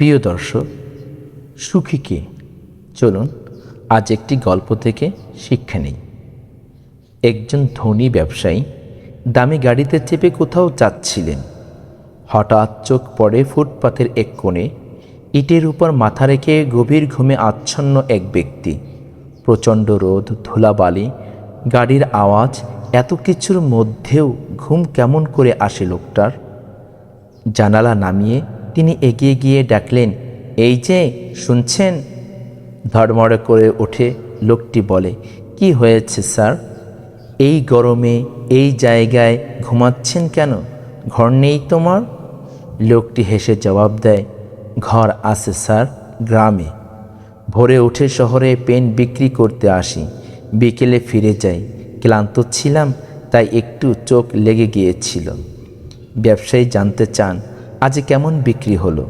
প্রিয় দর্শক, সুখী কে? চলুন, আজ একটি গল্প থেকে শিক্ষা নেই। একজন ধনী ব্যবসায়ী দামি গাড়িতে চেপে কোথাও যাচ্ছিলেন। হঠাৎ চোখ পড়ে ফুটপাথের এক কোণে ইটের উপর মাথা রেখে গভীর ঘুমে আচ্ছন্ন এক ব্যক্তি। প্রচণ্ড রোদ, ধুলাবালি, গাড়ির আওয়াজ, এত কিছুর মধ্যেও ঘুম কেমন করে আসে লোকটার? জানালা নামিয়ে তিনি এগিয়ে গিয়ে ডাকলেন, এই যে, শুনছেন? ধড়মড়ে করে ওঠে লোকটি বলে, কি হয়েছে, স্যার? এই গরমে, এই জায়গায় ঘুমাচ্ছেন কেন? ঘর নেই তোমার? লোকটি হেসে জবাব দেয়, ঘর আছে, স্যার, গ্রামে। ভোরে উঠে শহরে পেন বিক্রি করতে আসি। বিকেলে ফিরে যাই। ক্লান্ত ছিলাম, তাই একটু চোখ লেগে গিয়েছিল। ব্যবসায়ী জানতে চান আজ কেমন বিক্রি হলো?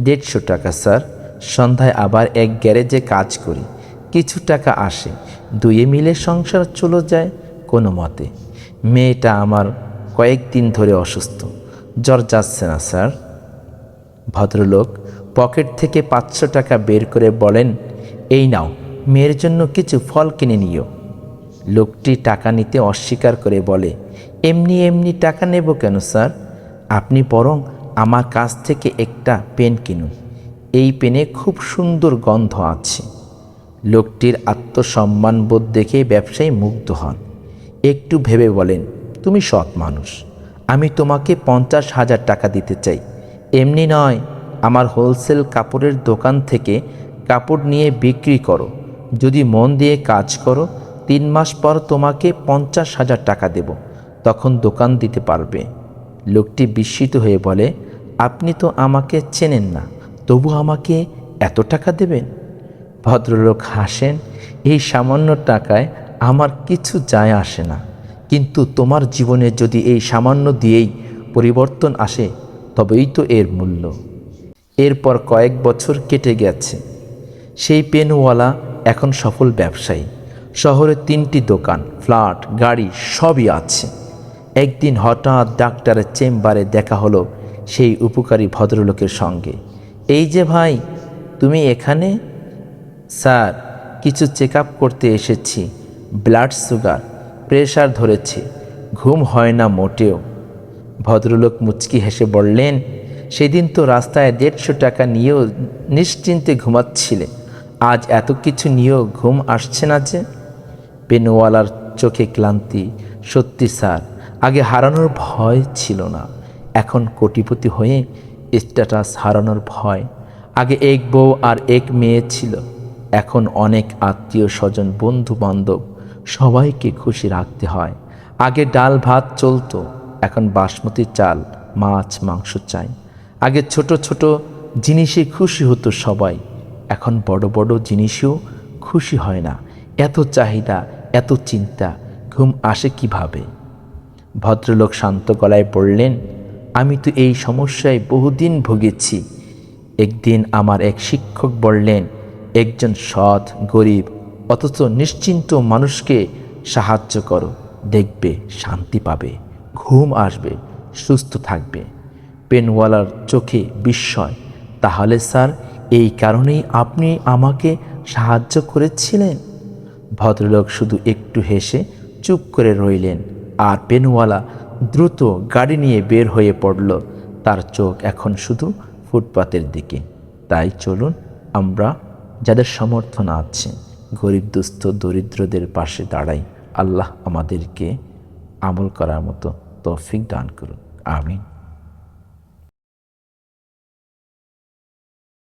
দেড়শো টাকা, স্যার। সন্ধ্যায় আবার এক গ্যারেজে কাজ করি। কিছু টাকা আসে। দুয়ে মিলে সংসার চলে যায় কোনো মতে। মেয়েটা আমার কয়েকদিন ধরে অসুস্থ। জ্বর যাচ্ছে না, স্যার। ভদ্রলোক পকেট থেকে পাঁচশো টাকা বের করে বলেন, এই নাও, মেয়ের জন্য কিছু ফল কিনে নিও। লোকটি টাকা নিতে অস্বীকার করে বলে, এমনি এমনি টাকা নেব কেন, স্যার? আপনি বরং আমার কাছ থেকে একটা পেন কিনুন। এই পেনে খুব সুন্দর গন্ধ আছে। লোকটির আত্মসম্মানবোধ দেখে ব্যবসায়ী মুগ্ধ হন। একটু ভেবে বলেন, তুমি সৎ মানুষ। আমি তোমাকে পঞ্চাশ হাজার টাকা দিতে চাই। এমনি নয়, আমার হোলসেল কাপড়ের দোকান থেকে কাপড় নিয়ে বিক্রি করো। যদি মন দিয়ে কাজ করো, তিন মাস পর তোমাকে পঞ্চাশ হাজার টাকা দেব। তখন দোকান দিতে পারবে। লোকটি বিস্মিত হয়ে বলে, আপনি তো আমাকে চেনেন না, তবু আমাকে এত টাকা দেবেন? ভদ্রলোক হাসেন, এই সামান্য টাকায় আমার কিছু যায় আসে না। কিন্তু তোমার জীবনে যদি এই সামান্য দিয়েই পরিবর্তন আসে, তবেই তো এর মূল্য। এরপর কয়েক বছর কেটে গেছে। সেই পেনওয়ালা এখন সফল ব্যবসায়ী। শহরে তিনটি দোকান, ফ্ল্যাট, গাড়ি সবই আছে। একদিন হঠাৎ ডাক্তারের চেম্বারে দেখা হলো সেই উপকারী ভদ্রলোকের সঙ্গে। এই যে ভাই, তুমি এখানে? স্যার, কিছু চেক করতে এসেছি। ব্লাড সুগার, প্রেশার ধরেছে। ঘুম হয় না মোটেও। ভদ্রলোক মুচকি হেসে বললেন, সেদিন তো রাস্তায় দেড়শো টাকা নিয়েও নিশ্চিন্তে ঘুমাচ্ছিলে। আজ এত কিছু নিয়েও ঘুম আসছে না যে? পেনওয়ালার চোখে ক্লান্তি, সত্যি স্যার। আগে হারানোর ভয় ছিল না। এখন কোটিপতি হয়ে স্ট্যাটাস হারানোর ভয়। আগে এক বউ আর এক মেয়ে ছিল। এখন অনেক আত্মীয় স্বজন বন্ধু বান্ধব সবাইকে খুশি রাখতে হয়। আগে ডাল ভাত চলতো, এখন বাসমতি চাল, মাছ, মাংস চাই। আগে ছোট ছোট জিনিসে খুশি হতো সবাই। এখন বড় বড় জিনিসেও খুশি হয় না। এত চাহিদা, এত চিন্তা, ঘুম আসে কীভাবে? ভদ্রলোক শান্ত গলায় বললেন, আমি তো এই সমস্যায় বহুদিন ভুগেছি। একদিন আমার এক শিক্ষক বললেন, একজন সৎ, গরিব, অথচ নিশ্চিন্ত মানুষকে সাহায্য করো। দেখবে শান্তি পাবে, ঘুম আসবে, সুস্থ থাকবে। পেনওয়ালার চোখে বিস্ময়। তাহলে স্যার, এই কারণেই আপনি আমাকে সাহায্য করেছিলেন? ভদ্রলোক শুধু একটু হেসে চুপ করে রইলেন। আর পেনওয়ালা দ্রুত গাড়ি নিয়ে বের হয়ে পড়ল। তার চোখ এখন শুধু ফুটপাতের দিকে। তাই চলুন আমরা যাদের সমর্থন আছে, গরিব, দুস্থ, দরিদ্রদের পাশে দাঁড়াই। আল্লাহ আমাদেরকে আমল করার মতো তৌফিক দান করুন। আমিন।